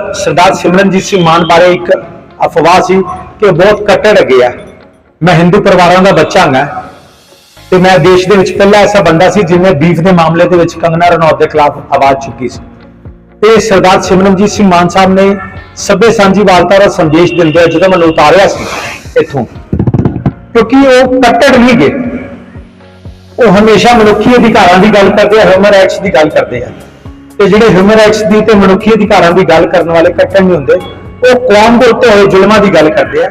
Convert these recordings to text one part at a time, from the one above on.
ਸਰਦਾਰ ਸਿਮਰਨਜੀਤ ਸਿੰਘ ਮਾਨ ਬਾਰੇ ਇੱਕ ਅਫਵਾਹ ਸੀ ਕਿ ਉਹ ਬਹੁਤ ਕੱਟੜ ਹੈਗੇ ਆ। ਮੈਂ ਹਿੰਦੂ ਪਰਿਵਾਰਾਂ ਦਾ ਬੱਚਾ ਹਾਂ ਤੇ ਮੈਂ ਦੇਸ਼ ਦੇ ਵਿੱਚ ਪਹਿਲਾ ਐਸਾ ਬੰਦਾ ਸੀ ਜਿਹਨੇ ਬੀਫ ਦੇ ਮਾਮਲੇ ਦੇ ਵਿੱਚ ਕੰਗਨਾ ਰਣੌਤ ਦੇ ਖਿਲਾਫ ਆਵਾਜ਼ ਚੁੱਕੀ ਸੀ। ਤੇ ਸਰਦਾਰ ਸਿਮਰਨਜੀਤ ਸਿੰਘ ਮਾਨ ਸਾਹਿਬ ਨੇ ਸਭੇ ਸਾਂਝੀਵਾਲਤਾ ਦਾ ਸੰਦੇਸ਼ ਦਿੰਦੇ ਹੋਏ ਜਦੋਂ ਮੈਨੂੰ ਉਤਾਰਿਆ ਸੀ ਇੱਥੋਂ, ਕਿਉਂਕਿ ਉਹ ਕੱਟੜ ਨਹੀਂ ਗਏ ਉਹ ਹਮੇਸ਼ਾ ਮਨੁੱਖੀ ਅਧਿਕਾਰਾਂ ਦੀ ਗੱਲ ਕਰਦੇ ਆ ਹਿਊਮਨ ਰਾਈਟਸ ਦੀ ਗੱਲ ਕਰਦੇ ਆ। ਤੇ ਜਿਹੜੇ ਹਿਊਮਨ ਰਾਈਟਸ ਦੀ ਤੇ ਮਨੁੱਖੀ ਅਧਿਕਾਰਾਂ ਦੀ ਗੱਲ ਕਰਨ ਵਾਲੇ ਕੱਟੜ ਨਹੀਂ ਹੁੰਦੇ, ਉਹ ਕੌਮ ਦੇ ਉੱਤੇ ਹੋਏ ਜ਼ੁਲਮਾਂ ਦੀ ਗੱਲ ਕਰਦੇ ਆ।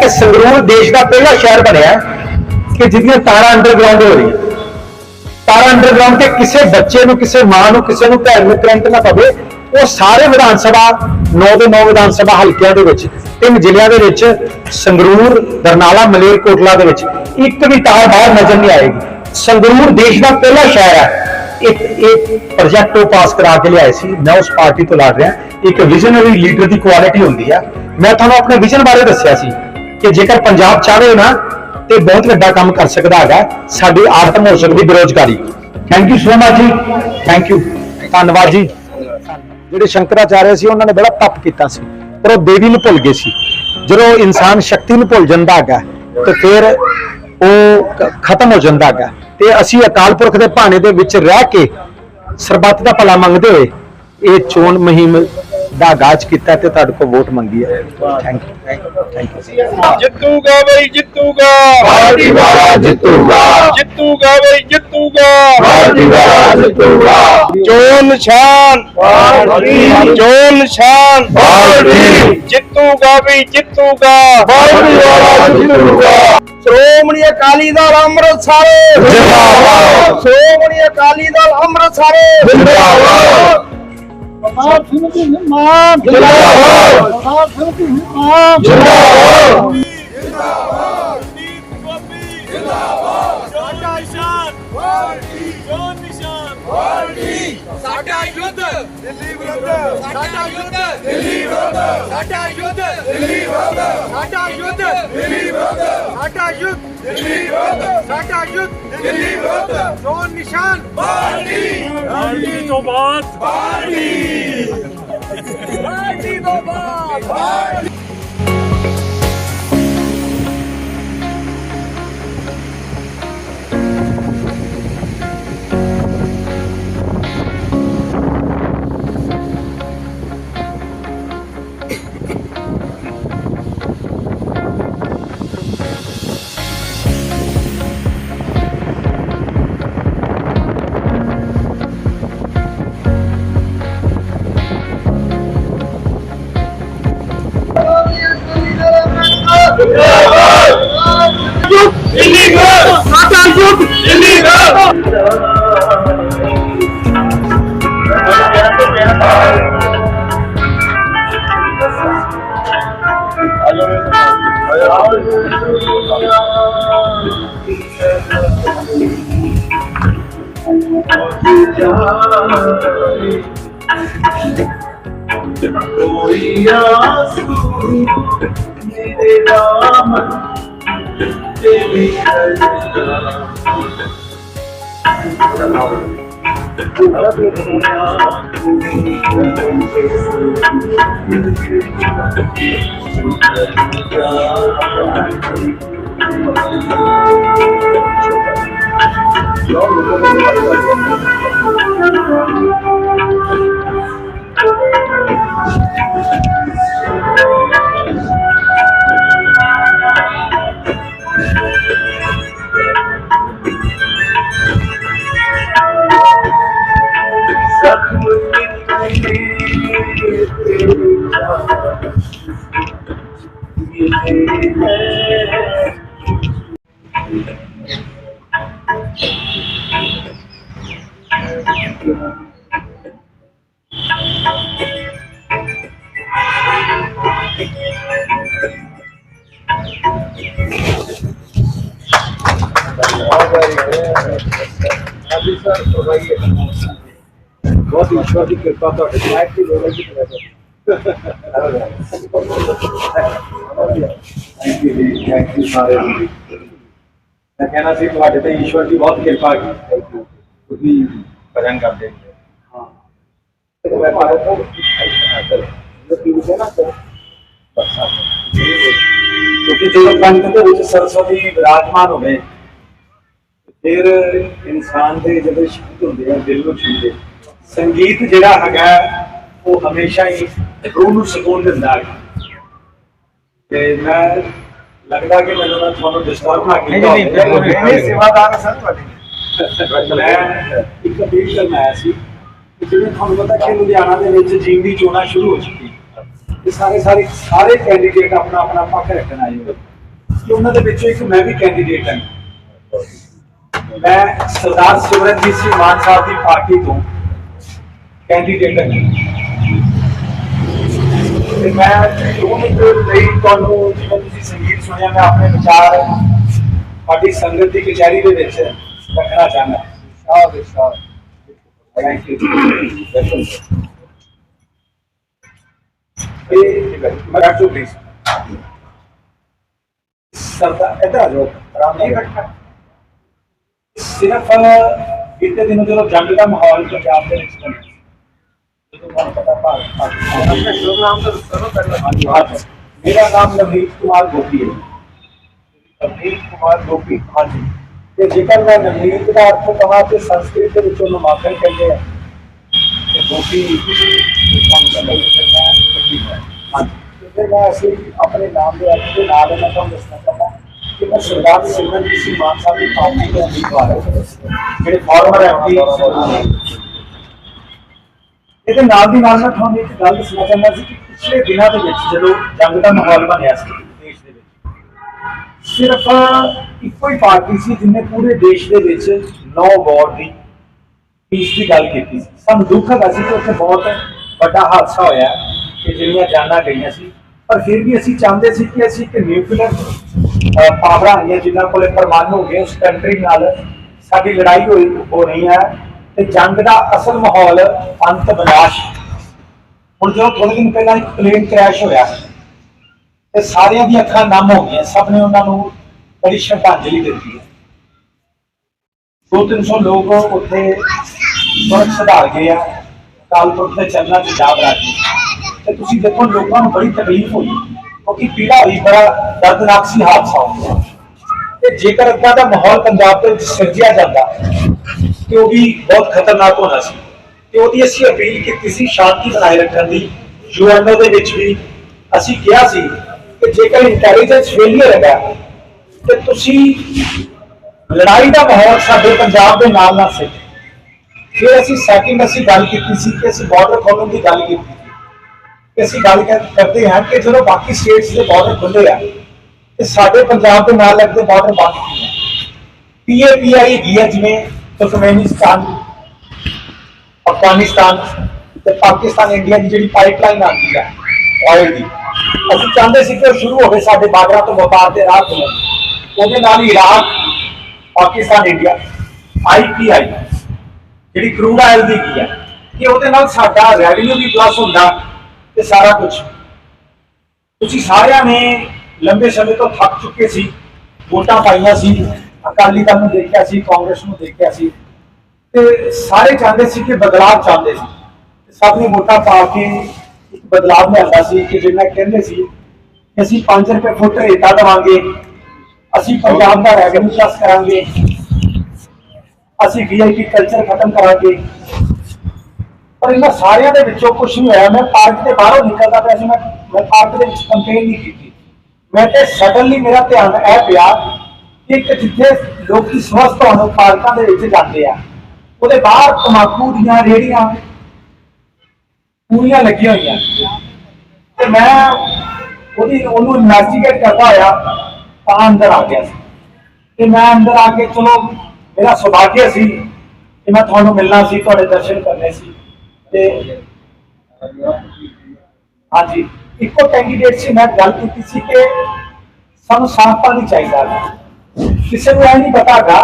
ਕਿ ਸੰਗਰੂਰ ਦੇਸ਼ ਦਾ ਪਹਿਲਾ ਸ਼ਹਿਰ ਬਣਿਆ ਕਿ ਜਿਹਦੀਆਂ ਤਾਰਾਂ ਅੰਡਰਗਰਾਉਂਡ ਹੋ ਰਹੀਆਂ। ਤਾਰਾਂ ਅੰਡਰਗਰਾਉਂਡ ਤੇ ਕਿਸੇ ਬੱਚੇ ਨੂੰ, ਕਿਸੇ ਮਾਂ ਨੂੰ, ਕਿਸੇ ਨੂੰ ਭੈਣ ਨੂੰ ਕਰੰਟ ਨਾ ਪਵੇ, ਉਹ ਸਾਰੇ ਵਿਧਾਨ ਸਭਾ 9 ਦੇ 9 ਵਿਧਾਨ ਸਭਾ ਹਲਕਿਆਂ ਦੇ ਵਿੱਚ, ਤਿੰਨ ਜ਼ਿਲ੍ਹਿਆਂ ਦੇ ਵਿੱਚ, ਸੰਗਰੂਰ, ਬਰਨਾਲਾ, ਮਲੇਰਕੋਟਲਾ ਦੇ ਵਿੱਚ ਇੱਕ ਵੀ ਤਾਰ ਬਾਹਰ ਨਜ਼ਰ ਨਹੀਂ ਆਏਗੀ। ਸੰਗਰੂਰ ਦੇਸ਼ ਦਾ ਪਹਿਲਾ ਸ਼ਹਿਰ ਹੈ। ਇੱਕ ਇੱਕ ਪ੍ਰੋਜੈਕਟ ਉਹ ਪਾਸ ਕਰਾ ਕੇ ਲਿਆਏ ਸੀ। ਮੈਂ ਉਸ ਪਾਰਟੀ ਤੋਂ ਲੜ ਰਿਹਾ। ਇੱਕ ਵਿਜ਼ਨਰੀ ਲੀਡਰ ਦੀ ਕੁਆਲਿਟੀ ਹੁੰਦੀ ਆ। ਮੈਂ ਤੁਹਾਨੂੰ ਆਪਣੇ ਵਿਜ਼ਨ ਬਾਰੇ ਦੱਸਿਆ ਸੀ ਕਿ ਜੇਕਰ ਪੰਜਾਬ ਚਾਹਵੇ ਨਾ, ਤੇ ਬਹੁਤ ਵੱਡਾ ਕੰਮ ਕਰ ਸਕਦਾ ਹੈਗਾ। ਸਾਡੀ ਆਤਮ ਹੋ ਸਕਦੀ ਬੇਰੋਜ਼ਗਾਰੀ। ਥੈਂਕ ਯੂ ਸੋ ਮਚ ਜੀ। ਥੈਂਕ ਯੂ ਧੰਨਵਾਦ ਜੀ। ਜਿਹੜੇ ਸ਼ੰਕਰਾਚਾਰਿਆ ਸੀ, ਉਹਨਾਂ ਨੇ ਬੜਾ ਤਪ ਕੀਤਾ ਸੀ। ਪਰ ਉਹ ਦੇਵੀ ਨੂੰ ਭੁੱਲ ਗਏ ਸੀ। ਜਦੋਂ ਇਨਸਾਨ ਸ਼ਕਤੀ ਨੂੰ ਭੁੱਲ ਜਾਂਦਾ ਹੈਗਾ, ਤੇ ਫਿਰ ਉਹ ਖਤਮ ਹੋ ਜਾਂਦਾ ਹੈਗਾ। ਤੇ ਅਸੀਂ ਅਕਾਲ ਪੁਰਖ ਦੇ ਭਾਣੇ ਦੇ ਵਿੱਚ ਰਹਿ ਕੇ ਸਰਬੱਤ ਦਾ ਭਲਾ ਮੰਗਦੇ ਹੋਏ ਇਹ ਚੋਣ ਮੁਹਿੰਮ ਦਾ ਆਗਾਜ਼ ਕੀਤਾ ਤੇ ਤੁਹਾਡੇ ਕੋਲ ਵੋਟ ਮੰਗੀ ਹੈ। ਥੈਂਕ ਯੂ ਥੈਂਕ ਯੂ ਜਿੱਤੂਗਾ ਬਈ ਜਿੱਤੂਗਾ। ਪਾਰਟੀ ਵਾਲਾ ਜਿੱਤੂਗਾ। ਜਿੱਤੂਗਾ ਬਈ ਜਿੱਤੂਗਾ। ਪਾਰਟੀ ਵਾਲਾ ਜਿੱਤੂਗਾ। ਚੋਣ ਨਿਸ਼ਾਨ। ਪਾਰਟੀ। ਚੋਣ ਨਿਸ਼ਾਨ। ਪਾਰਟੀ। ਜਿੱਤੂਗਾ ਬਈ ਜਿੱਤੂਗਾ। ਪਾਰਟੀ ਵਾਲਾ ਜਿੱਤੂਗਾ। ਸ਼੍ਰੋਮਣੀ ਅਕਾਲੀ ਦਲ ਅੰਮ੍ਰਿਤਸਰ। ਜਿੰਦਾਬਾਦ। ਸ਼੍ਰੋਮਣੀ ਅਕਾਲੀ ਦਲ ਅੰਮ੍ਰਿਤਸਰ। ਜਿੰਦਾਬਾਦ। ਜਿੰਦਾਬਾਦ। ਜਿੰਦਾਬਾਦ। ਸਾਡਾ ਯੁੱਧ ਦਿੱਲੀ ਵਿਰੁੱਧ ਸਾਡਾ ਯੁੱਧ। ਦਿੱਲੀ ਵਿਰੁੱਧ ਸਾਡਾ ਯੁੱਧ। ਦਿੱਲੀ ਵਿਰੁੱਧ ਸਾਡਾ ਯੁੱਧ। ਦਿੱਲੀ ਵਿਰੁੱਧ ਸਾਡਾ ਯੁੱਧ। ਦਿੱਲੀ ਵਿਰੁੱਧ ਸਾਡਾ ਯੁੱਧ ਦਿੱਲੀ ਵਿਰੁੱਧ ਸੋਨ ਨਿਸ਼ਾਨ ਪਾਰਟੀ ਪਾਰਟੀ ਤੋਂ ਬਾਅਦ ਪਾਰਟੀ ਪਾਰਟੀ ਤੋਂ ਬਾਅਦ ਕੋਈ ਤੇਰੀ ਕਰਨਾ ਬਹੁਤ ਈਸ਼ਵਰ ਦੀ ਕਿਰਪਾ ਤੁਹਾਡੇ ਤੇ ਐਕਟਿਵ ਹੋ ਰਹੀ ਹੈ ਥੈਂਕ ਯੂ ਜੀ ਥੈਂਕ ਯੂ ਸਾਰੇ ਜੀ ਮੈਂ ਕਹਿਣਾ ਸੀ ਤੁਹਾਡੇ ਤੇ ਈਸ਼ਵਰ ਦੀ ਬਹੁਤ ਕਿਰਪਾ ਹੈ ਥੈਂਕ ਯੂ ਤੁਸੀਂ ਭਜਨ ਕਰਦੇ ਹਾਂ ਤੇ ਮੈਂ ਤੁਹਾਡੇ ਤੋਂ ਹੁੰਦੇ ਨਾ ਫਿਰ ਕਿਉਂਕਿ ਜਦੋਂ ਕੰਠ ਦੇ ਵਿੱਚ ਸਰਸਵਤੀ ਵਿਰਾਜਮਾਨ ਹੋਵੇ ਫਿਰ ਇਨਸਾਨ ਦੇ ਜਦੋਂ ਸ਼ਬਦ ਹੁੰਦੇ ਆ ਦਿਲ ਨੂੰ ਛੂਹਦੇ ਸੰਗੀਤ ਜਿਹੜਾ ਹੈਗਾ ਉਹ ਹਮੇਸ਼ਾ ਹੀ ਰੂਹ ਨੂੰ ਸਕੂਨ ਦਿੰਦਾ ਹੈ ਤੇ ਮੈਂ ਲੱਗਦਾ ਕਿ ਮੈਨੂੰ ਨਾ ਤੁਹਾਨੂੰ ਡਿਸਟਰਬ ਨਾ ਕੀਤਾ ਹੋਵੇ। ਸੇਵਾਦਾਰ ਸਰ ਤੁਹਾਡੇ। ਮੈਂ ਇੱਕ ਅਪੀਲ ਕਰਨ ਆਇਆ ਸੀ ਜਿਵੇਂ ਤੁਹਾਨੂੰ ਪਤਾ ਕਿ ਲੁਧਿਆਣਾ ਦੇ ਵਿੱਚ ਜੀਵ ਦੀ ਚੋਣਾਂ ਸ਼ੁਰੂ ਹੋ ਚੁੱਕੀ ਤੇ ਸਾਰੇ ਸਾਰੇ ਸਾਰੇ ਕੈਂਡੀਡੇਟ ਆਪਣਾ ਆਪਣਾ ਪੱਖ ਰੱਖਣ ਆਏ ਹੋਏ। ਕਿ ਉਹਨਾਂ ਦੇ ਵਿੱਚੋਂ ਇੱਕ ਮੈਂ ਵੀ ਕੈਂਡੀਡੇਟ ਹਾਂ। ਮੈਂ ਸਰਦਾਰ ਸਿਮਰਨਜੀਤ ਸਿੰਘ ਮਾਨ ਸਾਹਿਬ ਦੀ ਪਾਰਟੀ ਤੋਂ ਕੈਂਡੀਡੇਟ ਹਾਂ ਤੇ ਮੈਂ ਦੋ ਮਿੰਟ ਲਈ ਤੁਹਾਨੂੰ ਜਿਵੇਂ ਤੁਸੀਂ ਸੰਗੀਤ ਸੁਣਿਆ ਮੈਂ ਆਪਣੇ ਵਿਚਾਰ ਸਾਡੀ ਸੰਗਤ ਦੀ ਕਚਹਿਰੀ ਦੇ ਵਿੱਚ ਰੱਖਣਾ ਚਾਹੁੰਦਾ ਸ਼ਾਹ ਸ਼ਾਹ ਥੈਂਕ ਯੂ ਵੈਲਕਮ ਇਹ ਮੈਂ ਟੂ ਪਲੀਜ਼ ਸਰਦਾਰ ਇੱਧਰ ਆ ਜਾਓ ਆਰਾਮ ਨਾਲ ਬੈਠਾ ਸਿਰਫ ਬੀਤੇ ਦਿਨੋਂ ਜਦੋਂ ਜੰਗ ਦਾ ਮਾਹੌਲ ਪੰਜਾਬ ਦੇ ਵਿੱਚ ਸੀ, ਜਦੋਂ ਤੁਹਾਨੂੰ ਪਤਾ ਭਾਰਤ ਪਾਕਿਸਤਾਨ ਆਪਣੇ ਸ਼ੁਭ ਨਾਮ ਤੋਂ ਸਰੋ ਪਹਿਲਾਂ। ਮੇਰਾ ਨਾਮ ਨਵਨੀਤ ਕੁਮਾਰ ਗੋਪੀ ਹੈ। ਅਮੀਰ ਕੁਮਾਰ ਗੋਪੀ ਹਾਂਜੀ। ਤੇ ਜੇਕਰ ਮੈਂ ਨਵਨੀਤ ਦਾ ਅਰਥ ਕਹਾਂ ਤੇ ਸੰਸਕ੍ਰਿਤ ਦੇ ਵਿੱਚੋਂ ਨੂੰ ਮਾਖਣ ਕਹਿੰਦੇ ਆ ਤੇ ਗੋਪੀ ਤੁਹਾਨੂੰ ਪਤਾ ਹੀ ਹਾਂਜੀ। ਤੇ ਮੈਂ ਅਸੀਂ ਆਪਣੇ ਨਾਮ ਦੇ ਅਰਥ ਦੇ ਨਾਲ ਮੈਂ ਤੁਹਾਨੂੰ ਦੱਸਣਾ ਚਾਹੁੰਦਾ। ਕਿ ਸਰਦਾਰ ਸਿਮਰਨਜੀਤ ਸਿੰਘ ਮਾਨ ਸਾਹਿਬ ਦੀ ਪਾਰਟੀ ਦੇ ਉਮੀਦਵਾਰ ਜਿਹੜੇ ਫਾਰਮਰ ਐਮਪੀ ਇਹਦੇ ਨਾਲ ਦੀ ਨਾਲ ਮੈਂ ਤੁਹਾਨੂੰ ਇੱਕ ਗੱਲ ਦੱਸਣਾ ਚਾਹੁੰਦਾ ਸੀ ਕਿ ਪਿਛਲੇ ਦਿਨਾਂ ਦੇ ਵਿੱਚ ਜਦੋਂ ਜੰਗ ਦਾ ਮਾਹੌਲ ਬਣਿਆ ਸੀ ਦੇਸ਼ ਦੇ ਵਿੱਚ, ਸਿਰਫ ਇੱਕੋ ਹੀ ਪਾਰਟੀ ਸੀ ਜਿਨੇ ਪੂਰੇ ਦੇਸ਼ ਦੇ ਵਿੱਚ ਨੌ ਵਾਰ ਦੀ ਪੀਸ ਦੀ ਗੱਲ ਕੀਤੀ ਸੀ। ਸਾਨੂੰ ਦੁੱਖ ਹੈਗਾ ਸੀ ਕਿ ਉੱਥੇ ਬਹੁਤ ਵੱਡਾ ਹਾਦਸਾ ਹੋਇਆ ਕਿ ਜਿਹੜੀਆਂ ਜਾਨਾਂ ਗਈਆਂ ਸੀ ਪਰ ਫਿਰ ਵੀ ਅਸੀਂ ਚਾਹੁੰਦੇ ਸੀ ਕਿ ਅਸੀਂ ਇੱਕ ਨਿਊਕਲੀਅਰ ਪਾਵਰਾਂ ਆਈਆਂ ਜਿਨ੍ਹਾਂ ਕੋਲੇ ਪਰਮਾਣੂ ਹੋ ਉਸ ਕੰਟਰੀ ਨਾਲ ਸਾਡੀ ਲੜਾਈ ਹੋਈ, ਹੋ ਰਹੀ ਹੈ ਤੇ ਜੰਗ ਦਾ ਅਸਲ ਮਾਹੌਲ ਅੰਤ ਵਿਨਾਸ਼ ਹੁਣ ਜਦੋਂ ਥੋੜੇ ਦਿਨ ਪਹਿਲਾਂ ਇੱਕ ਪਲੇਨ ਕ੍ਰੈਸ਼ ਹੋਇਆ ਤੇ ਸਾਰਿਆਂ ਦੀਆਂ ਅੱਖਾਂ ਨਮ ਹੋ ਗਈਆਂ, ਸਭ ਨੇ ਉਹਨਾਂ ਨੂੰ ਬੜੀ ਸ਼ਰਧਾਂਜਲੀ ਦਿੱਤੀ ਹੈ। 2-300 ਲੋਕ ਉੱਥੇ ਸੜਕ ਸੁਧਾਰ ਗਏ ਆ ਕਾਲਪੁਰ ਦੇ ਚਰਨਾਂ ਚ ਜਾਬ ਰਾਜੀ ਤੇ ਤੁਸੀਂ ਦੇਖੋ ਲੋਕਾਂ ਨੂੰ ਬੜੀ ਤਕਲੀਫ ਹੋਈ, ਕਿਉਂਕਿ ਪੀੜਾ ਹੋਈ, ਬੜਾ ਦਰਦਨਾਕ ਸੀ ਹਾਦਸਾ ਹੋਇਆ। ਤੇ ਜੇਕਰ ਅੱਗਾ ਦਾ ਮਾਹੌਲ ਪੰਜਾਬ ਦੇ ਵਿੱਚ ਸਿਰਜਿਆ ਜਾਂਦਾ, ਤੇ ਉਹ ਵੀ ਬਹੁਤ ਖਤਰਨਾਕ ਹੋਣਾ ਸੀ। ਤੇ ਉਹਦੀ ਅਸੀਂ ਅਪੀਲ ਕੀਤੀ ਸੀ, ਸ਼ਾਂਤੀ ਬਣਾਏ ਰੱਖਣ ਦੀ। ਯੂਐਨਓ ਦੇ ਵਿੱਚ ਵੀ ਅਸੀਂ ਕਿਹਾ ਸੀ ਕਿ ਜੇਕਰ ਇੰਟੈਲੀਜੈਂਸ ਫੇਲਿਅਰ ਹੈਗਾ, ਤੇ ਤੁਸੀਂ ਲੜਾਈ ਦਾ ਮਾਹੌਲ ਸਾਡੇ ਪੰਜਾਬ ਦੇ ਨਾਲ ਨਾ ਸੇ ਫਿਰ ਅਸੀਂ ਸੈਕਿੰਡ ਅਸੀਂ ਗੱਲ ਕੀਤੀ ਸੀ ਕਿ ਅਸੀਂ ਬਾਰਡਰ ਖੋਲਣ ਦੀ ਗੱਲ ਕੀਤੀ। ਅਸੀਂ ਗੱਲ ਕਰ- ਕਰਦੇ ਹਾਂ ਕਿ ਜਦੋਂ ਬਾਕੀ ਸਟੇਟਸ ਦੇ ਬਾਰਡਰ ਖੁੱਲੇ ਆ, ਤੇ ਸਾਡੇ ਪੰਜਾਬ ਦੇ ਨਾਲ ਲੱਗਦੇ ਬਾਰਡਰ ਬੰਦ ਕਿਉਂ ਆ? ਪੀਏਪੀਆਈ ਹੈਗੀ ਜਿਵੇਂ ਤੁਰਕਮੇਨਿਸਤਾਨ, ਅਫਗਾਨਿਸਤਾਨ ਤੇ ਪਾਕਿਸਤਾਨ, ਇੰਡੀਆ ਦੀ ਜਿਹੜੀ ਪਾਈਪਲਾਈਨ ਆਉਂਦੀ ਹੈ ਆਇਲ ਦੀ। ਅਸੀਂ ਚਾਹੁੰਦੇ ਸੀ ਕਿ ਉਹ ਸ਼ੁਰੂ ਹੋਵੇ ਸਾਡੇ ਬਾਰਡਰਾਂ ਤੋਂ ਵਪਾਰ ਦੇ ਰਾਹ ਖੁੱਲ੍ਹਣ। ਉਹਦੇ ਨਾਲ ਹੀ ਇਰਾਕ ਪਾਕਿਸਤਾਨ, ਇੰਡੀਆ ਆਈਪੀਆਈ ਜਿਹੜੀ ਕਰੂਡ ਆਇਲ ਦੀ ਕੀ ਹੈ ਕਿ ਉਹਦੇ ਨਾਲ ਸਾਡਾ ਰੈਵਨਿਊ ਵੀ ਪਲੱਸ ਹੁੰਦਾ। ਤੇ ਸਾਰਾ ਕੁਝ। ਤੁਸੀਂ ਸਾਰਿਆਂ ਨੇ ਲੰਬੇ ਸਮੇਂ ਤੋਂ ਥੱਕ ਚੁੱਕੇ ਸੀ, ਵੋਟਾਂ ਪਾਈਆਂ ਸੀ, ਅਕਾਲੀ ਦਲ ਨੂੰ ਦੇਖਿਆ ਸੀ, ਕਾਂਗਰਸ ਨੂੰ ਦੇਖਿਆ ਸੀ। ਤੇ ਸਾਰੇ ਚਾਹੁੰਦੇ ਸੀ ਕਿ ਬਦਲਾਅ ਚਾਹੁੰਦੇ ਸੀ। ਸਭ ਨੇ ਵੋਟਾਂ ਪਾ ਕੇ ਇੱਕ ਬਦਲਾਅ ਲਿਆਂਦਾ ਸੀ ਕਿ ਜਿਵੇਂ ਕਹਿੰਦੇ ਸੀ ਅਸੀਂ 5 ਰੁਪਏ ਫੁੱਟ ਰੇਤਾ ਦੇਵਾਂਗੇ, ਅਸੀਂ ਪੰਜਾਬ ਦਾ ਰੈਵਨਿਊ ਪਲੱਸ ਕਰਾਂਗੇ, ਅਸੀਂ ਵੀਆਈਪੀ ਕਲਚਰ ਖਤਮ ਕਰਾਂਗੇ। ਪਰ ਇਹਨਾਂ ਸਾਰਿਆਂ ਦੇ ਵਿੱਚੋਂ ਕੁਝ ਨਹੀਂ ਹੋਇਆ। ਮੈਂ ਪਾਰਕ ਦੇ ਬਾਹਰੋਂ ਨਿਕਲਦਾ ਪਿਆ ਸੀ। ਮੈਂ ਮੈਂ ਪਾਰਕ ਦੇ ਵਿੱਚ ਕੰਪੇਨ ਨਹੀਂ ਕੀਤੀ। ਮੈਂ ਤੇ ਸਡਨਲੀ ਮੇਰਾ ਧਿਆਨ ਇਹ ਪਿਆ ਕਿ ਇੱਕ ਜਿੱਥੇ ਲੋਕੀ ਸਵਸਥ ਹੋਣ, ਪਾਰਕਾਂ ਦੇ ਵਿੱਚ ਜਾਂਦੇ ਆ, ਉਹਦੇ ਬਾਹਰ ਤਮਾਕੂ ਦੀਆਂ ਰੇੜੀਆਂ ਪੂਰੀਆਂ ਲੱਗੀਆਂ ਹੋਈਆਂ। ਤੇ ਮੈਂ ਉਹਦੀ ਉਹਨੂੰ ਇਨਵੈਸਟੀਗੇਟ ਕਰਦਾ ਹੋਇਆ ਤਾਂ ਅੰਦਰ ਆ ਗਿਆ ਸੀ। ਤੇ ਮੈਂ ਅੰਦਰ ਆ ਕੇ ਚਲੋ ਮੇਰਾ ਸੁਭਾਗਿਆ ਸੀ ਕਿ ਮੈਂ ਤੁਹਾਨੂੰ ਮਿਲਣਾ ਸੀ, ਤੁਹਾਡੇ ਦਰਸ਼ਨ ਕਰਨੇ ਸੀ। ਤੇ ਹਾਂਜੀ, ਇੱਕੋ ਕੈਂਡੀਡੇਟ ਸੀ, ਮੈਂ ਗੱਲ ਕੀਤੀ ਸੀ ਕਿ ਸਾਨੂੰ ਸਾਫ਼ ਪਾਣੀ ਚਾਹੀਦਾ ਕਿਸੇ ਨੂੰ ਇਹ ਨਹੀਂ ਪਤਾਗਾ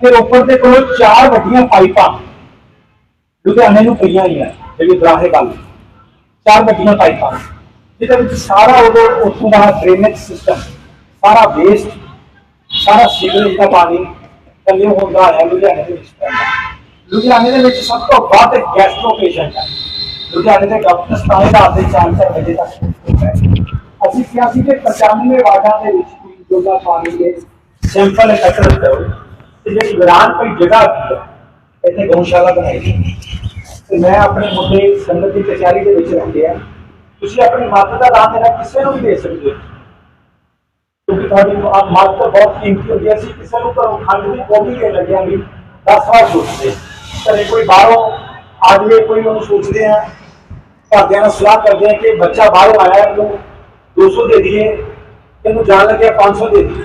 ਕਿ ਰੋਪੜ ਦੇ ਕੋਲ ਚਾਰ ਵੱਡੀਆਂ ਪਾਈਪਾਂ ਲੁਧਿਆਣੇ ਨੂੰ ਪਈਆਂ ਹੋਈਆਂ, ਜਿਹੜੀ ਬਰਾਹੇ ਗੱਲ ਚਾਰ ਵੱਡੀਆਂ ਪਾਈਪਾਂ, ਜਿਹਦੇ ਵਿੱਚ ਸਾਰਾ ਉਹ ਉੱਥੋਂ ਦਾ ਡਰੇਨੇਜ ਸਿਸਟਮ ਸਾਰਾ ਵੇਸਟ ਸਾਰਾ ਸੀਵਰੇਜ ਦਾ ਪਾਣੀ ਕੱਲੇ ਹੁੰਦਾ ਹੈ, ਲੁਧਿਆਣੇ ਦੇ ਵਿੱਚ ਪੈਂਦਾ। ਲੁਧਿਆਣੇ ਦੇ ਵਿੱਚ ਸਭ ਤੋਂ ਵੱਧ ਗੈਸਟ੍ਰੋ ਪੇਸ਼ੈਂਟ ਹੈ ਲੁਧਿਆਣੇ ਦੇ ਡਾਕਟਰ ਸਤਾਏ ਦਾ ਦੇ 4 ਵਜੇ ਤੱਕ ਅਸੀਂ ਕਿਹਾ ਸੀ ਕਿ 95 ਵਾਰਡਾਂ ਦੇ ਵਿੱਚ ਕੋਈ ਜੋਗਾ ਪਾਣੀ ਦੇ ਸੈਂਪਲ ਇਕੱਤਰ ਕਰੋ ਤੇ ਜਿਹੜੀ ਵਿਰਾਨ ਕੋਈ ਜਗ੍ਹਾ ਹੈਗੀ ਹੈ, ਇੱਥੇ ਗਊਸ਼ਾਲਾ ਬਣਾਈ ਗਈ ਤੇ ਮੈਂ ਆਪਣੇ ਮੁੱਦੇ ਸੰਗਤ ਦੀ ਕਚਹਿਰੀ ਦੇ ਵਿੱਚ ਰੱਖੇ ਆ ਤੁਸੀਂ ਆਪਣੀ ਮੱਤ ਦਾ ਦਾਨ ਦੇਣਾ ਕਿਸੇ ਨੂੰ ਵੀ ਦੇ ਸਕਦੇ ਹੋ ਕਿਉਂਕਿ ਤੁਹਾਡੀ ਆਪ ਮੱਤ ਤਾਂ ਬਹੁਤ ਕੀਮਤੀ ਹੁੰਦੀ ਹੈ ਅਸੀਂ ਕਿਸੇ ਨੂੰ ਘਰੋਂ ਖੰਡ ਦੀ ਕੋਲੀ ਕੇ ਲੱਗਿਆ ਵੀ 10 ਵਾਰ ਸੋਚਦੇ ਕਦੇ ਕੋਈ ਬਾਹਰੋਂ ਆ ਜਾਵੇ ਕੋਈ ਉਹਨੂੰ ਸੋਚਦੇ ਆ, ਘਰਦਿਆਂ ਨਾਲ ਸਲਾਹ ਕਰਦੇ ਆ ਕਿ ਬੱਚਾ ਬਾਹਰੋਂ ਆਇਆ ਇਹਨੂੰ 200 ਦੇ ਦਈਏ ਇਹਨੂੰ ਜਾਣ ਲੱਗਿਆ 500 ਦੇ ਦਈਏ।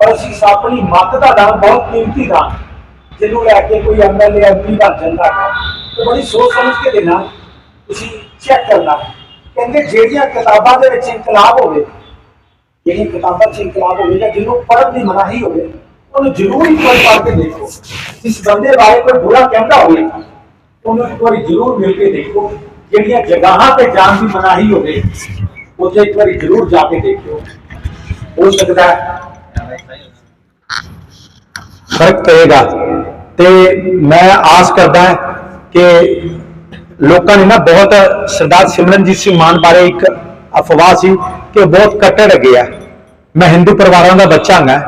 ਪਰ ਅਸੀਂ ਆਪਣੀ ਮੱਤ ਦਾ ਦਾਨ, ਬਹੁਤ ਕੀਮਤੀ ਦਾਨ, ਜਿਹਨੂੰ ਲੈ ਕੇ ਕੋਈ ਐਮਐਲਏ ਐਮਪੀ ਬਣ ਜਾਂਦਾ ਹੈ। ਤੇ ਬੜੀ ਸੋਚ ਸਮਝ ਕੇ ਦੇਣਾ, ਤੁਸੀਂ ਚੈੱਕ ਕਰਨਾ। ਕਹਿੰਦੇ ਜਿਹੜੀਆਂ ਕਿਤਾਬਾਂ ਦੇ ਵਿੱਚ ਇਨਕਲਾਬ ਹੋਵੇ, ਜਿਹੜੀਆਂ ਕਿਤਾਬਾਂ 'ਚ ਇਨਕਲਾਬ ਹੋਵੇ ਜਾਂ ਜਿਹਨੂੰ ਪੜ੍ਹਨ ਦੀ ਮਨਾਹੀ ਹੋਵੇ ਉਹਨੂੰ ਜ਼ਰੂਰ ਇੱਕ ਵਾਰ ਪੜ੍ਹ ਕੇ ਦੇਖੋ। ਇਸ ਬੰਦੇ ਬਾਰੇ ਕੋਈ ਬੁਰਾ ਕਹਿੰਦਾ ਹੋਵੇ, ਉਹਨੂੰ ਇੱਕ ਵਾਰੀ ਜ਼ਰੂਰ ਮਿਲ ਕੇ ਦੇਖੋ। ਜਿਹੜੀਆਂ ਜਗ੍ਹਾਵਾਂ ਤੇ ਜਾਣ ਦੀ ਮਨਾਹੀ ਹੋਵੇ, ਉੱਥੇ ਇੱਕ ਵਾਰੀ ਜ਼ਰੂਰ ਜਾ ਕੇ ਦੇਖਿਓ। ਹੋ ਸਕਦਾ ਫ਼ਰਕ ਪਏਗਾ। ਤੇ ਮੈਂ ਆਸ ਕਰਦਾ ਕਿ ਲੋਕਾਂ ਨੇ ਨਾ ਬਹੁਤ ਸਰਦਾਰ ਸਿਮਰਨਜੀਤ ਸਿੰਘ ਮਾਨ ਬਾਰੇ ਇੱਕ ਅਫਵਾਹ ਸੀ ਕਿ ਉਹ ਬਹੁਤ ਕੱਟੜ ਹੈਗੇ ਆ। ਮੈਂ ਹਿੰਦੂ ਪਰਿਵਾਰਾਂ ਦਾ ਬੱਚਾ ਹਾਂ।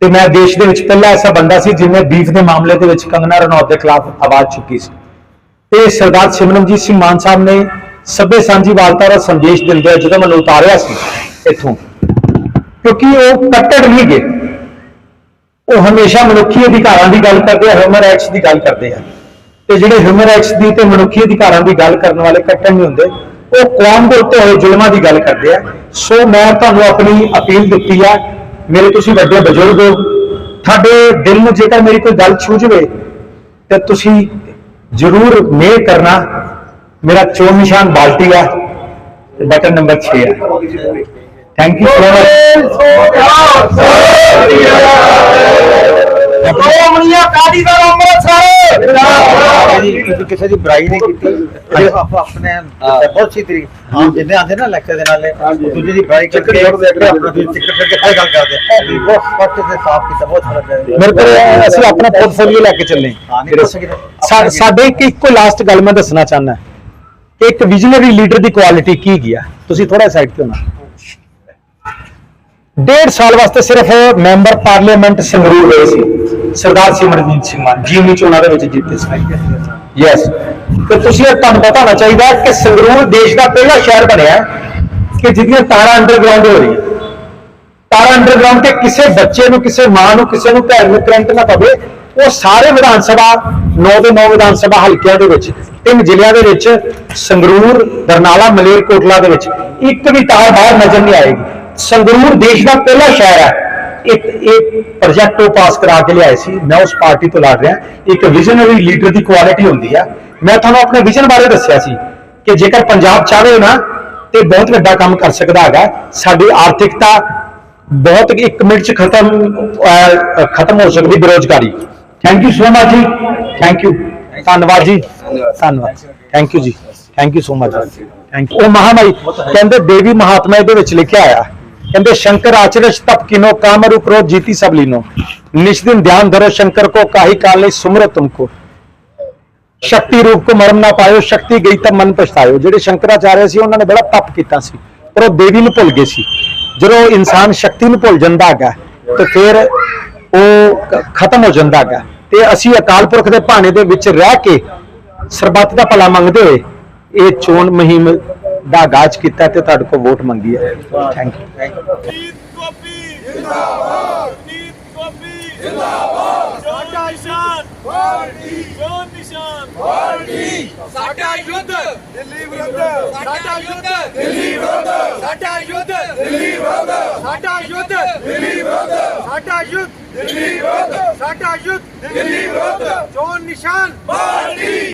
ਤੇ ਮੈਂ ਦੇਸ਼ ਦੇ ਵਿੱਚ ਪਹਿਲਾ ਐਸਾ ਬੰਦਾ ਸੀ ਜਿਹਨੇ ਬੀਫ ਦੇ ਮਾਮਲੇ ਦੇ ਵਿੱਚ ਕੰਗਨਾ ਰਣੌਤ ਦੇ ਖਿਲਾਫ ਆਵਾਜ਼ ਚੁੱਕੀ ਸੀ। ਤੇ ਸਰਦਾਰ ਸਿਮਰਨਜੀਤ ਸਿੰਘ ਮਾਨ ਸਾਹਿਬ ਨੇ ਸਭੇ ਸਾਂਝੀਵਾਲਤਾ ਦਾ ਸੰਦੇਸ਼ ਦਿੰਦੇ ਹੋਏ ਜਦੋਂ ਮੈਨੂੰ ਉਤਾਰਿਆ ਸੀ ਇੱਥੋਂ, ਕਿਉਂਕਿ ਉਹ ਕੱਟੜ ਨਹੀਂ ਗਏ। ਉਹ ਹਮੇਸ਼ਾ ਮਨੁੱਖੀ ਅਧਿਕਾਰਾਂ ਦੀ ਗੱਲ ਕਰਦੇ ਆ ਹਿਊਮਨ ਰਾਈਟਸ ਦੀ ਗੱਲ ਕਰਦੇ ਆ। ਤੇ ਜਿਹੜੇ ਹਿਊਮਨ ਰਾਈਟਸ ਦੀ ਤੇ ਮਨੁੱਖੀ ਅਧਿਕਾਰਾਂ ਦੀ ਗੱਲ ਕਰਨ ਵਾਲੇ ਕੱਟੜ ਨਹੀਂ ਹੁੰਦੇ, ਉਹ ਕੌਮ ਦੇ ਉੱਤੇ ਹੋਏ ਜ਼ੁਲਮਾਂ ਦੀ ਗੱਲ ਕਰਦੇ ਆ। ਸੋ ਮੈਂ ਤੁਹਾਨੂੰ ਆਪਣੀ ਅਪੀਲ ਦਿੱਤੀ ਆ ਮੇਰੇ ਤੁਸੀਂ ਵੱਡੇ ਬਜ਼ੁਰਗ ਹੋ, ਤੁਹਾਡੇ ਦਿਲ ਨੂੰ ਜੇਕਰ ਮੇਰੀ ਕੋਈ ਗੱਲ ਛੂ ਜਵੇ, ਤੇ ਤੁਸੀਂ ਜ਼ਰੂਰ ਮੇਰ ਕਰਨਾ। ਮੇਰਾ ਚੋਣ ਨਿਸ਼ਾਨ ਬਾਲਟੀ ਆ, ਤੇ ਬਟਨ ਨੰਬਰ 6 ਆ। ਥੈਂਕ ਯੂ ਸੋ ਮਚ ਸ਼੍ਰੋਮਣੀਆਂ ਅਕਾਲੀ ਦਲ ਅੰਮ੍ਰਿਤਸਰ ਜਿਹੜੀ ਕਿਸੇ ਦੀ ਬੁਰਾਈ ਨਹੀਂ ਕੀਤੀ। ਜੇ ਆਪਾਂ ਆਪਣੇ ਬਹੁਤ ਸੀ ਤਰੀਕੇ ਜਿੰਨੇ ਆਂਦੇ ਨਾ ਲੈਕਚਰ ਦੇ ਨਾਲੇ ਦੂਜੇ ਦੀ ਬੁਰਾਈ ਕਰਕੇ ਆਪਣਾ ਦੂਜੀ ਟਿਕਟ ਕਰਕੇ ਹਰ ਗੱਲ ਕਰਦੇ ਆ। ਬਹੁਤ ਸਪਸ਼ਟ ਤੇ ਸਾਫ਼ ਕੀਤਾ ਬਹੁਤ ਫ਼ਰਕ ਹੈ। ਮੇਰੇ ਕੋਲ ਅਸੀਂ ਆਪਣਾ ਪੋਰਟਫੋਲੀਓ ਲੈ ਕੇ ਚੱਲੇ ਹਾਂ, ਨਹੀਂ ਦੱਸ ਸਕਦੇ। ਸਾ- ਸਾਡੇ ਇੱਕ ਇੱਕੋ ਲਾਸਟ ਗੱਲ ਮੈਂ ਦੱਸਣਾ ਚਾਹੁੰਦਾ। ਕਿ ਇੱਕ ਵਿਜ਼ਨਰੀ ਲੀਡਰ ਦੀ ਕੁਆਲਿਟੀ ਕੀ ਗਿਆ ਤੁਸੀਂ ਥੋੜਾ ਸਾਈਡ ਤੇ ਹੋਣਾ। ਡੇਢ ਸਾਲ ਵਾਸਤੇ ਸਿਰਫ ਮੈਂਬਰ ਪਾਰਲੀਮੈਂਟ ਸੰਗਰੂਰ ਹੋਏ ਸੀ। ਸਰਦਾਰ ਸਿਮਰਨਜੀਤ ਸਿੰਘ ਮਾਨ ਜੀਵਨੀ ਚੋਣਾਂ ਦੇ ਵਿੱਚ ਜਿੱਤੇ ਸੀ। ਯੈਸ ਤੇ ਤੁਸੀਂ ਇਹ ਤੁਹਾਨੂੰ ਪਤਾ ਹੋਣਾ ਚਾਹੀਦਾ ਕਿ ਸੰਗਰੂਰ ਦੇਸ਼ ਦਾ ਪਹਿਲਾ ਸ਼ਹਿਰ ਬਣਿਆ ਕਿ ਜਿਹਦੀਆਂ ਤਾਰਾਂ ਅੰਡਰਗਰਾਉਂਡ ਹੋ ਰਹੀਆਂ। ਤਾਰਾਂ ਅੰਡਰਗਰਾਉਂਡ ਤੇ ਕਿਸੇ ਬੱਚੇ ਨੂੰ, ਕਿਸੇ ਮਾਂ ਨੂੰ, ਕਿਸੇ ਨੂੰ ਭੈਣ ਨੂੰ ਕਰੰਟ ਨਾ ਪਵੇ, ਉਹ ਸਾਰੇ ਵਿਧਾਨ ਸਭਾ 9 ਦੇ 9 ਵਿਧਾਨ ਸਭਾ ਹਲਕਿਆਂ ਦੇ ਵਿੱਚ, ਤਿੰਨ ਜ਼ਿਲ੍ਹਿਆਂ ਦੇ ਵਿੱਚ, ਸੰਗਰੂਰ, ਬਰਨਾਲਾ, ਮਲੇਰਕੋਟਲਾ ਦੇ ਵਿੱਚ ਇੱਕ ਵੀ ਤਾਰ ਬਾਹਰ ਨਜ਼ਰ ਨਹੀਂ ਆਏਗੀ। ਸੰਗਰੂਰ ਦੇਸ਼ ਦਾ ਪਹਿਲਾ ਸ਼ਹਿਰ ਹੈ। ਇੱਕ ਇਹ ਪ੍ਰੋਜੈਕਟ ਉਹ ਪਾਸ ਕਰਾ ਕੇ ਲਿਆਏ ਸੀ। ਮੈਂ ਉਸ ਪਾਰਟੀ ਤੋਂ ਲੜ ਰਿਹਾ। ਇੱਕ ਵਿਜ਼ਨਰੀ ਲੀਡਰ ਦੀ ਕੁਆਲਿਟੀ ਹੁੰਦੀ ਆ। ਮੈਂ ਤੁਹਾਨੂੰ ਆਪਣੇ ਵਿਜ਼ਨ ਬਾਰੇ ਦੱਸਿਆ ਸੀ ਕਿ ਜੇਕਰ ਪੰਜਾਬ ਚਾਹਵੇ ਨਾ, ਤੇ ਬਹੁਤ ਵੱਡਾ ਕੰਮ ਕਰ ਸਕਦਾ ਹੈਗਾ। ਸਾਡੀ ਆਰਥਿਕਤਾ ਬਹੁਤ ਇੱਕ ਮਿੰਟ ਚ ਖਤਮ ਖਤਮ ਹੋ ਸਕਦੀ ਬੇਰੋਜ਼ਗਾਰੀ। ਥੈਂਕ ਯੂ ਸੋ ਮਚ ਜੀ। ਥੈਂਕ ਯੂ ਧੰਨਵਾਦ ਜੀ। ਧੰਨਵਾਦ। ਥੈਂਕ ਯੂ ਜੀ। Thank you so much thank you ਉਹ ਮਹਾਮਾਈ ਕਹਿੰਦੇ ਦੇਵੀ ਮਹਾਤਮਾ ਇਹਦੇ ਵਿੱਚ ਲਿਖਿਆ ਆਇਆ ਕਹਿੰਦੇ, ਸ਼ੰਕਰ ਆਚਰਸ਼ ਤਪ ਕਿਨੋ, ਕਾਮਰੂ ਕ੍ਰੋਧ ਜੀਤੀ ਸਭ ਲੀਨੋ। ਨਿਸ਼ ਧਿਆਨ ਧਰੋ ਸ਼ੰਕਰ ਕੋ, ਕਾਹੀ ਕਾਲ ਲਈ ਸੁਮਰੋ ਤੁਮਕੋ ਸ਼ਕਤੀ ਰੂਪ ਕੋ ਮਰਮ ਨਾ ਪਾਇਓ, ਸ਼ਕਤੀ ਗਈ ਤਾਂ ਮਨ ਪਛਤਾਇਓ। ਜਿਹੜੇ ਸ਼ੰਕਰਾਚਾਰਿਆ ਸੀ, ਉਹਨਾਂ ਨੇ ਬੜਾ ਤਪ ਕੀਤਾ ਸੀ, ਪਰ ਉਹ ਦੇਵੀ ਨੂੰ ਭੁੱਲ ਗਏ ਸੀ। ਜਦੋਂ ਇਨਸਾਨ ਸ਼ਕਤੀ ਨੂੰ ਭੁੱਲ ਜਾਂਦਾ ਹੈਗਾ, ਤੇ ਫਿਰ ਉਹ ਖਤਮ ਹੋ ਜਾਂਦਾ ਹੈਗਾ। ਤੇ ਅਸੀਂ ਅਕਾਲ ਪੁਰਖ ਦੇ ਭਾਣੇ ਦੇ ਵਿੱਚ ਰਹਿ ਕੇ ਸਰਬੱਤ ਦਾ ਭਲਾ ਮੰਗਦੇ ਹੋਏ, ਇਹ ਚੋਣ ਮੁਹਿੰਮ ਦਾ ਆਗਾਜ਼ ਕੀਤਾ ਤੇ ਤੁਹਾਡੇ ਕੋਲ ਵੋਟ ਮੰਗੀ ਹੈ ਥੈਂਕ ਯੂ ਨੀਤ ਗੋਪੀ ਜਿੰਦਾਬਾਦ ਨੀਤ ਗੋਪੀ ਜਿੰਦਾਬਾਦ ਸਾਡਾ ਨਿਸ਼ਾਨ ਪਾਰਟੀ ਜੋਨ ਨਿਸ਼ਾਨ ਪਾਰਟੀ ਸਾਡਾ ਯੁੱਧ ਦਿੱਲੀ ਵਿਰੁੱਧ ਸਾਡਾ ਯੁੱਧ ਦਿੱਲੀ ਵਿਰੁੱਧ ਸਾਡਾ ਯੁੱਧ ਦਿੱਲੀ ਵਿਰੁੱਧ ਸਾਡਾ ਯੁੱਧ ਦਿੱਲੀ ਵਿਰੁੱਧ ਸਾਡਾ ਯੁੱਧ ਦਿੱਲੀ ਵਿਰੁੱਧ ਸਾਡਾ ਯੁੱਧ ਦਿੱਲੀ ਵਿਰੁੱਧ ਜੋਨ ਨਿਸ਼ਾਨ ਪਾਰਟੀ